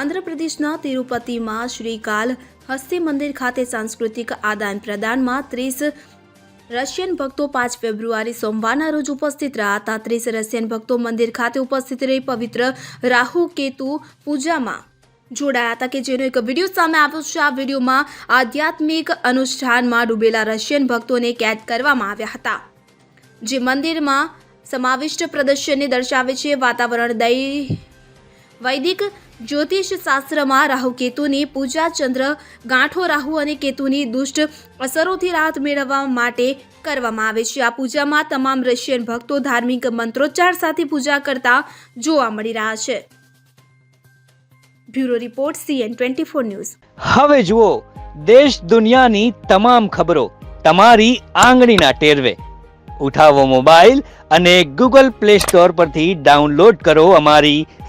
આંધ્રપ્રદેશના તિરુપતિમાં શ્રીકાલ હસ્તી મંદિર ખાતે સાંસ્કૃતિક આદાન પ્રદાનમાં ત્રીસ રશિયન ભક્તો પાંચ ફેબ્રુઆરી સોમવારના રોજ ઉપસ્થિત રહ્યા હતા. ત્રીસ રશિયન ભક્તો મંદિર ખાતે ઉપસ્થિત રહી પવિત્ર રાહુ કેતુ પૂજામાં જોડાયા હતા કે જેનો એક વીડિયો સામે આવ્યો છે. આ વિડીયોમાં આધ્યાત્મિક અનુષ્ઠાનમાં ડૂબેલા રશિયન ભક્તોને કેદ કરવામાં આવ્યા હતા, જે મંદિરમાં સમાવિષ્ટ પ્રદર્શનને દર્શાવે છે. વાતાવરણ દૈ વૈદિક જ્યોતિષ શાસ્ત્રમાં રાહુ કેતુની પૂજા ચંદ્ર, ગાંઠો રાહુ અને કેતુની દુષ્ટ અસરોથી રાહત મેળવવા માટે કરવામાં આવે છે. આ પૂજામાં તમામ રશિયન ભક્તો ધાર્મિક મંત્રોચ્ચાર સાથે પૂજા કરતા જોવા મળી રહ્યા છે. Bureau report CN twenty four news. હવે જુઓ, દેશ દુનિયાની તમામ ખબરો તમારી આંગળીના ટેરવે. ઉઠાવો મોબાઈલ અને ગૂગલ પ્લે સ્ટોર પરથી ડાઉનલોડ કરો અમારી